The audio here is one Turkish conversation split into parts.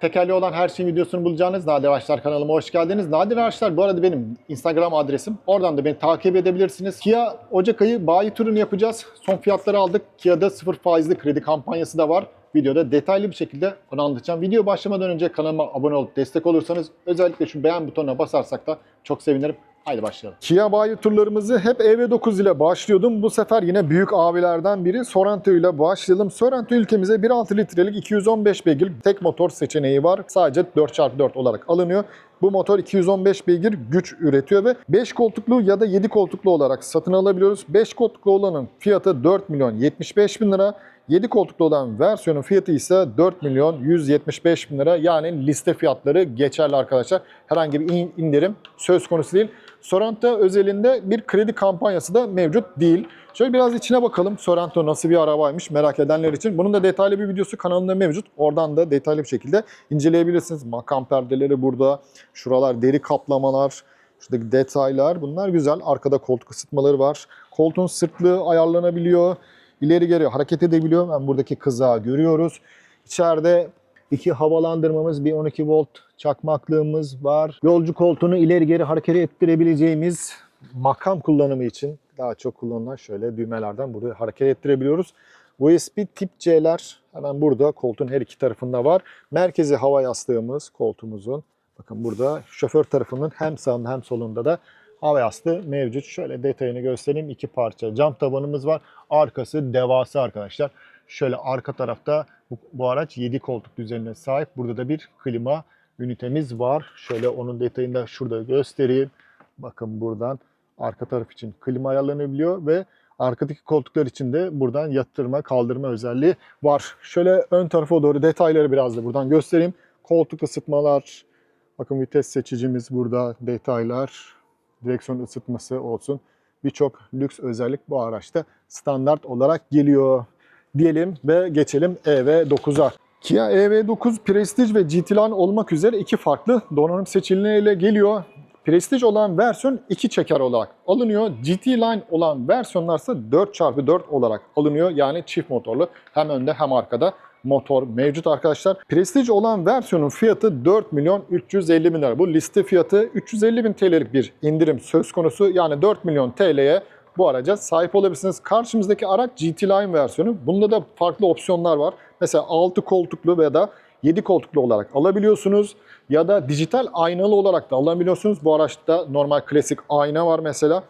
Tekerli olan her şeyin videosunu bulacağınız Nadir Araçlar kanalıma hoş geldiniz. Nadir Araçlar bu arada benim Instagram adresim. Oradan da beni takip edebilirsiniz. Kia Ocak ayı bayi turunu yapacağız. Son fiyatları aldık. Kia'da sıfır faizli kredi kampanyası da var. Videoda detaylı bir şekilde onu anlatacağım. Video başlamadan önce kanalıma abone olup destek olursanız özellikle şu beğen butonuna basarsak da çok sevinirim. Haydi başlayalım. Kia bayi turlarımızı hep EV9 ile başlıyordum. Bu sefer yine büyük abilerden biri Sorento ile başlayalım. Sorento ülkemize 1.6 litrelik 215 beygir tek motor seçeneği var. Sadece 4x4 olarak alınıyor. Bu motor 215 beygir güç üretiyor ve 5 koltuklu ya da 7 koltuklu olarak satın alabiliyoruz. 5 koltuklu olanın fiyatı 4 milyon 75 bin lira. 7 koltuklu olan versiyonun fiyatı ise 4 milyon 175 bin lira. Yani liste fiyatları geçerli arkadaşlar. Herhangi bir in- indirim söz konusu değil. Sorento özelinde bir kredi kampanyası da mevcut değil. Şöyle biraz içine bakalım. Sorento nasıl bir arabaymış merak edenler için. Bunun da detaylı bir videosu kanalımda mevcut. Oradan da detaylı bir şekilde inceleyebilirsiniz. Makam perdeleri burada. Şuralar deri kaplamalar. Şuradaki detaylar bunlar güzel. Arkada koltuk ısıtmaları var. Koltuğun sırtlığı ayarlanabiliyor. İleri geri hareket edebiliyor. Ben buradaki kızağı görüyoruz. İçeride iki havalandırmamız, bir 12 volt çakmaklığımız var. Yolcu koltuğunu ileri geri hareket ettirebileceğimiz makam kullanımı için daha çok kullanılan şöyle düğmelerden buraya hareket ettirebiliyoruz. USB tip C'ler hemen burada koltuğun her iki tarafında var. Merkezi hava yastığımız koltuğumuzun. Bakın burada şoför tarafının hem sağında hem solunda da hava yastığı mevcut. Şöyle detayını göstereyim. İki parça cam tabanımız var. Arkası devasa arkadaşlar. Şöyle arka tarafta bu, bu araç 7 koltuk düzenine sahip. Burada da bir klima ünitemiz var. Şöyle onun detayını da şurada göstereyim. Bakın buradan arka taraf için klima ayarlanabiliyor ve arkadaki koltuklar için de buradan yatırma, kaldırma özelliği var. Şöyle ön tarafa doğru detayları biraz da buradan göstereyim. Koltuk ısıtmalar, bakın vites seçicimiz burada, detaylar, direksiyon ısıtması olsun. Birçok lüks özellik bu araçta standart olarak geliyor diyelim ve geçelim EV9'a. Kia EV9 Prestige ve GT Line olmak üzere iki farklı donanım seçeneğiyle geliyor. Prestige olan versiyon 2 çeker olarak alınıyor. GT Line olan versiyonlarsa 4x4 olarak alınıyor. Yani çift motorlu hem önde hem arkada motor mevcut arkadaşlar. Prestige olan versiyonun fiyatı 4 milyon 350 bin lira. Bu liste fiyatı 350 bin TL'lik bir indirim söz konusu. Yani 4 milyon TL'ye bu araca sahip olabilirsiniz. Karşımızdaki araç GT Line versiyonu. Bunda da farklı opsiyonlar var. Mesela 6 koltuklu veya da 7 koltuklu olarak alabiliyorsunuz. Ya da dijital aynalı olarak da alabiliyorsunuz. Bu araçta normal klasik ayna var mesela.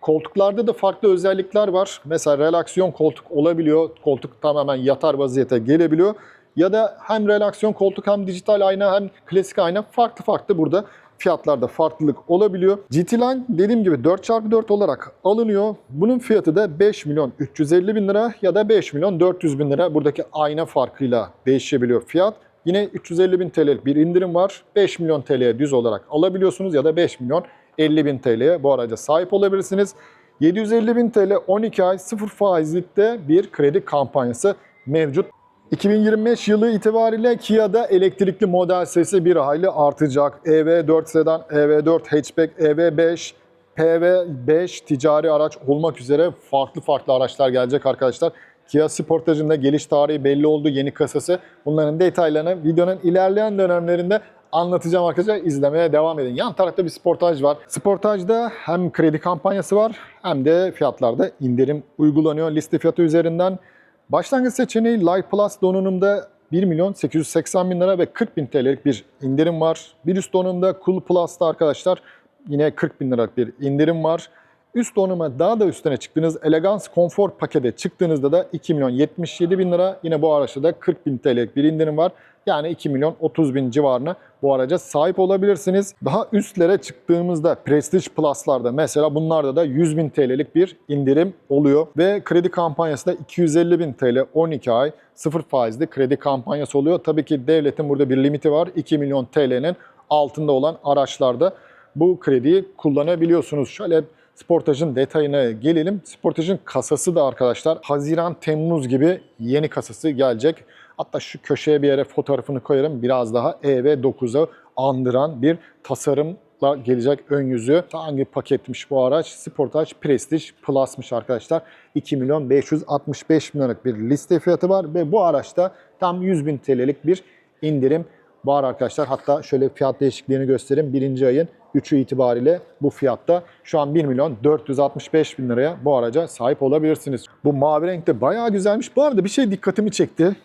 Koltuklarda da farklı özellikler var. Mesela relaksiyon koltuk olabiliyor. Koltuk tamamen yatar vaziyete gelebiliyor. Ya da hem relaksiyon koltuk hem dijital ayna hem klasik ayna farklı farklı burada fiyatlarda farklılık olabiliyor. GT Line dediğim gibi 4x4 olarak alınıyor. Bunun fiyatı da 5 milyon 350 bin lira ya da 5 milyon 400 bin lira. Buradaki ayna farkıyla değişebiliyor fiyat. Yine 350 bin TL'lik bir indirim var. 5 milyon TL'ye düz olarak alabiliyorsunuz ya da 5 milyon 50 bin TL'ye bu araca sahip olabilirsiniz. 750 bin TL 12 ay 0 faizlikte bir kredi kampanyası mevcut. 2025 yılı itibariyle Kia'da elektrikli model sayısı bir hayli artacak. EV4 sedan, EV4 hatchback, EV5, PV5 ticari araç olmak üzere farklı farklı araçlar gelecek arkadaşlar. Kia Sportage'ın da geliş tarihi belli oldu yeni kasası. Bunların detaylarını videonun ilerleyen dönemlerinde anlatacağım arkadaşlar. İzlemeye devam edin. Yan tarafta bir Sportage var. Sportage'da hem kredi kampanyası var hem de fiyatlarda indirim uygulanıyor. Liste fiyatı üzerinden Başlangıç seçeneği Light Plus donanımda 1 milyon 880 bin lira ve 40 bin TL'lik bir indirim var. Bir üst donanımda Cool Plus'ta arkadaşlar yine 40 bin liralık bir indirim var. Üst donanıma daha da üstüne çıktığınız Elegance Comfort pakete çıktığınızda da 2 milyon 77 bin lira. Yine bu araçta da 40 bin TL'lik bir indirim var. Yani 2 milyon 30 bin civarına bu araca sahip olabilirsiniz. Daha üstlere çıktığımızda Prestige Plus'larda mesela bunlarda da 100 bin TL'lik bir indirim oluyor. Ve kredi kampanyası da 250 bin TL 12 ay sıfır faizli kredi kampanyası oluyor. Tabii ki devletin burada bir limiti var. 2 milyon TL'nin altında olan araçlarda bu krediyi kullanabiliyorsunuz. Şöyle Sportage'ın detayına gelelim. Sportage'ın kasası da arkadaşlar Haziran-Temmuz gibi yeni kasası gelecek. Hatta şu köşeye bir yere fotoğrafını koyarım. Biraz daha EV9'a andıran bir tasarımla gelecek ön yüzü. Hangi paketmiş bu araç? Sportage Prestige Plus'mış arkadaşlar. 2 milyon 565 bin liralık bir liste fiyatı var ve bu araçta tam 100 bin TL'lik bir indirim var arkadaşlar. Hatta şöyle fiyat değişikliğini göstereyim. Birinci ayın 3'ü itibariyle bu fiyatta şu an 1 milyon 465 bin liraya bu araca sahip olabilirsiniz. Bu mavi renk de bayağı güzelmiş. Bu arada bir şey dikkatimi çekti.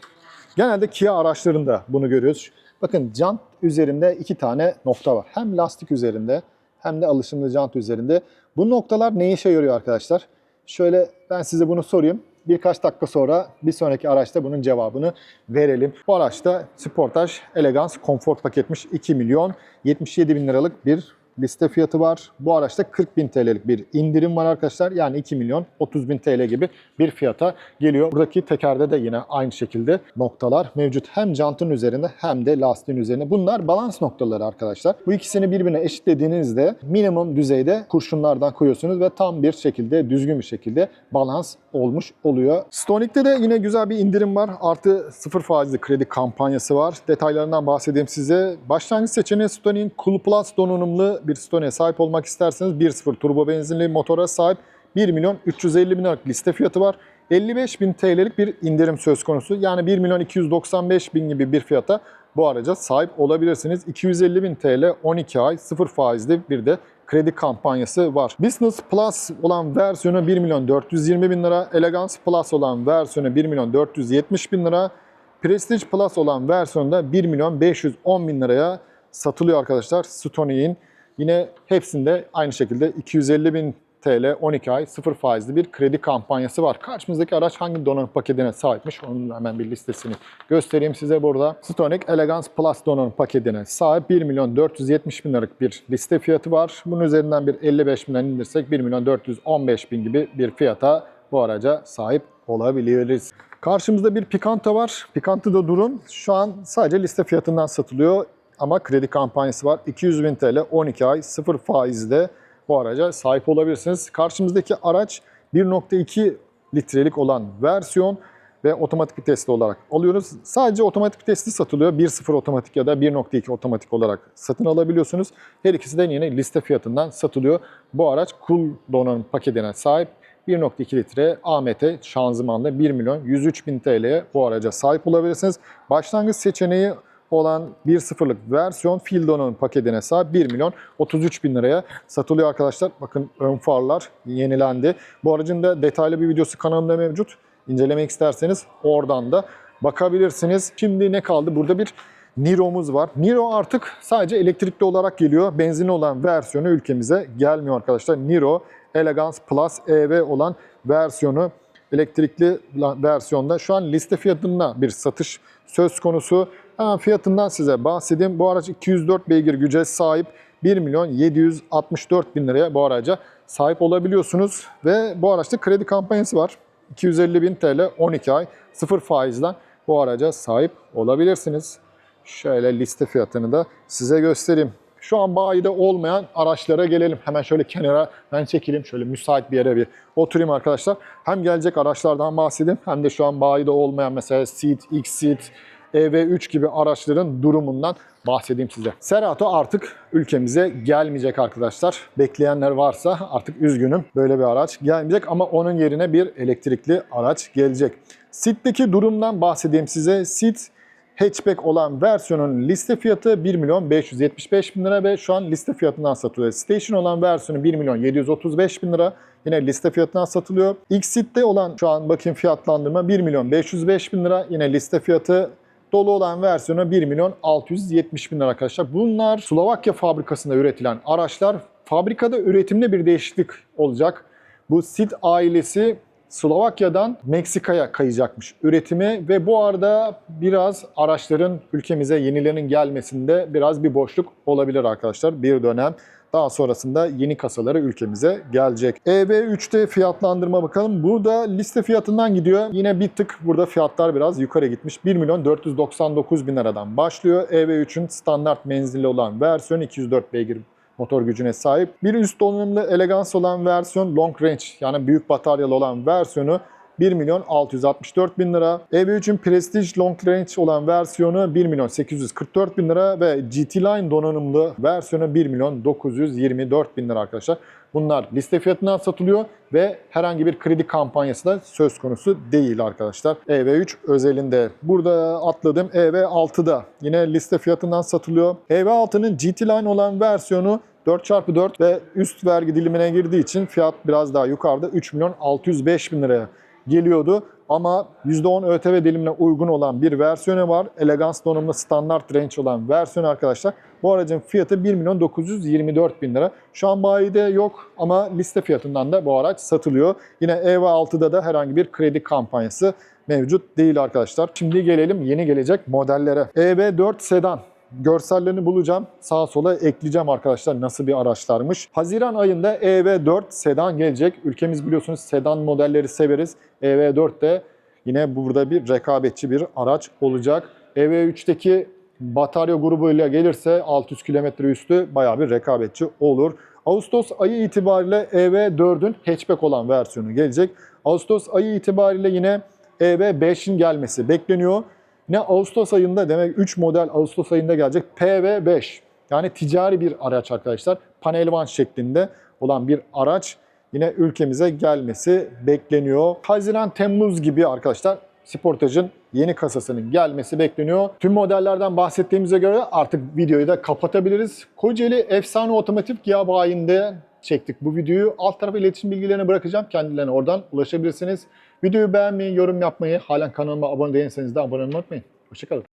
Genelde Kia araçlarında bunu görüyoruz. Bakın jant üzerinde iki tane nokta var. Hem lastik üzerinde hem de alışımlı jant üzerinde. Bu noktalar ne işe yarıyor arkadaşlar? Şöyle ben size bunu sorayım. Birkaç dakika sonra bir sonraki araçta bunun cevabını verelim. Bu araçta Sportage Elegance Comfort paketmiş 2 milyon 77 bin liralık bir liste fiyatı var. Bu araçta 40 bin TL'lik bir indirim var arkadaşlar. Yani 2 milyon 30 bin TL gibi bir fiyata geliyor. Buradaki tekerde de yine aynı şekilde noktalar mevcut. Hem jantın üzerinde hem de lastiğin üzerinde. Bunlar balans noktaları arkadaşlar. Bu ikisini birbirine eşitlediğinizde minimum düzeyde kurşunlardan koyuyorsunuz ve tam bir şekilde düzgün bir şekilde balans olmuş oluyor. Stonic'te de yine güzel bir indirim var. Artı sıfır faizli kredi kampanyası var. Detaylarından bahsedeyim size. Başlangıç seçeneği Stonic'in Cool Plus donanımlı bir Stonic'e sahip olmak isterseniz 1.0 turbo benzinli motora sahip 1 milyon 350 bin liralık liste fiyatı var. 55 bin TL'lik bir indirim söz konusu. Yani 1 milyon 295 bin gibi bir fiyata bu araca sahip olabilirsiniz. 250 bin TL 12 ay sıfır faizli bir de kredi kampanyası var. Business Plus olan versiyonu 1 milyon 420 bin lira. Elegance Plus olan versiyonu 1 milyon 470 bin lira. Prestige Plus olan versiyonda 1 milyon 510 bin liraya satılıyor arkadaşlar. Stonic'in yine hepsinde aynı şekilde 250 bin TL 12 ay sıfır faizli bir kredi kampanyası var. Karşımızdaki araç hangi donanım paketine sahipmiş? Onun hemen bir listesini göstereyim size burada. Stonic Elegance Plus donanım paketine sahip 1 milyon 470 bin liralık bir liste fiyatı var. Bunun üzerinden bir 55 binden indirsek 1 milyon 415 bin gibi bir fiyata bu araca sahip olabiliriz. Karşımızda bir Picanto var. Picanto'da durum şu an sadece liste fiyatından satılıyor ama kredi kampanyası var. 200 bin TL 12 ay sıfır faizde bu araca sahip olabilirsiniz. Karşımızdaki araç 1.2 litrelik olan versiyon ve otomatik vitesli olarak alıyoruz. Sadece otomatik vitesli satılıyor. 1.0 otomatik ya da 1.2 otomatik olarak satın alabiliyorsunuz. Her ikisi de yine liste fiyatından satılıyor. Bu araç cool donanım paketine sahip. 1.2 litre AMT şanzımanla 1 milyon 103 bin TL'ye bu araca sahip olabilirsiniz. Başlangıç seçeneği olan 1.0'lık versiyon fil donanım paketine sahip 1 milyon 33 bin liraya satılıyor arkadaşlar. Bakın ön farlar yenilendi. Bu aracın da detaylı bir videosu kanalımda mevcut. İncelemek isterseniz oradan da bakabilirsiniz. Şimdi ne kaldı? Burada bir Niro'muz var. Niro artık sadece elektrikli olarak geliyor. Benzinli olan versiyonu ülkemize gelmiyor arkadaşlar. Niro Elegance Plus EV olan versiyonu elektrikli versiyonda şu an liste fiyatında bir satış söz konusu. Hemen fiyatından size bahsedeyim. Bu araç 204 beygir güce sahip 1 milyon 764 bin liraya bu araca sahip olabiliyorsunuz. Ve bu araçta kredi kampanyası var. 250 bin TL 12 ay sıfır faizden bu araca sahip olabilirsiniz. Şöyle liste fiyatını da size göstereyim. Şu an bayide olmayan araçlara gelelim. Hemen şöyle kenara ben çekileyim. Şöyle müsait bir yere bir oturayım arkadaşlar. Hem gelecek araçlardan bahsedeyim hem de şu an bayide olmayan mesela Seat, X-Seat, EV3 gibi araçların durumundan bahsedeyim size. Serato artık ülkemize gelmeyecek arkadaşlar. Bekleyenler varsa artık üzgünüm. Böyle bir araç gelmeyecek ama onun yerine bir elektrikli araç gelecek. Seat'teki durumdan bahsedeyim size. Seat hatchback olan versiyonun liste fiyatı 1 milyon 575 bin lira ve şu an liste fiyatından satılıyor. Station olan versiyonu 1 milyon 735 bin lira. Yine liste fiyatından satılıyor. X-Seat'te olan şu an bakayım fiyatlandırma 1 milyon 505 bin lira. Yine liste fiyatı Dolu olan versiyonu 1 milyon 670 bin lira arkadaşlar. Bunlar Slovakya fabrikasında üretilen araçlar. Fabrikada üretimde bir değişiklik olacak. Bu SIT ailesi Slovakya'dan Meksika'ya kayacakmış üretimi ve bu arada biraz araçların ülkemize yenilerinin gelmesinde biraz bir boşluk olabilir arkadaşlar bir dönem. Daha sonrasında yeni kasaları ülkemize gelecek. EV3'te fiyatlandırma bakalım. Burada liste fiyatından gidiyor. Yine bir tık burada fiyatlar biraz yukarı gitmiş. 1 milyon 499 bin liradan başlıyor. EV3'ün standart menzilli olan versiyon 204 beygir motor gücüne sahip. Bir üst donanımlı elegans olan versiyon long range yani büyük bataryalı olan versiyonu 1 milyon 664 bin lira. EV3'ün Prestige Long Range olan versiyonu 1 milyon 844 bin lira ve GT Line donanımlı versiyonu 1 milyon 924 bin lira arkadaşlar. Bunlar liste fiyatından satılıyor ve herhangi bir kredi kampanyası da söz konusu değil arkadaşlar. EV3 özelinde. Burada atladım EV6'da yine liste fiyatından satılıyor. EV6'nın GT Line olan versiyonu 4x4 ve üst vergi dilimine girdiği için fiyat biraz daha yukarıda 3 milyon 605 bin liraya geliyordu. Ama %10 ÖTV dilimine uygun olan bir versiyonu var. Elegans donanımlı standart range olan versiyon arkadaşlar. Bu aracın fiyatı 1 milyon 924 bin lira. Şu an bayide yok ama liste fiyatından da bu araç satılıyor. Yine EV6'da da herhangi bir kredi kampanyası mevcut değil arkadaşlar. Şimdi gelelim yeni gelecek modellere. EV4 sedan görsellerini bulacağım. Sağa sola ekleyeceğim arkadaşlar nasıl bir araçlarmış. Haziran ayında EV4 sedan gelecek. Ülkemiz biliyorsunuz sedan modelleri severiz. EV4 de yine burada bir rekabetçi bir araç olacak. EV3'teki batarya grubuyla gelirse 600 kilometre üstü bayağı bir rekabetçi olur. Ağustos ayı itibariyle EV4'ün hatchback olan versiyonu gelecek. Ağustos ayı itibariyle yine EV5'in gelmesi bekleniyor. Ne Ağustos ayında demek 3 model Ağustos ayında gelecek PV5. Yani ticari bir araç arkadaşlar. Panel van şeklinde olan bir araç yine ülkemize gelmesi bekleniyor. Haziran Temmuz gibi arkadaşlar Sportage'ın yeni kasasının gelmesi bekleniyor. Tüm modellerden bahsettiğimize göre artık videoyu da kapatabiliriz. Kocaeli Efsane Otomotiv Gia bayinde çektik bu videoyu. Alt tarafa iletişim bilgilerini bırakacağım. Kendilerine oradan ulaşabilirsiniz. Videoyu beğenmeyi, yorum yapmayı, halen kanalıma abone değilseniz de abone olmayı unutmayın. Hoşçakalın.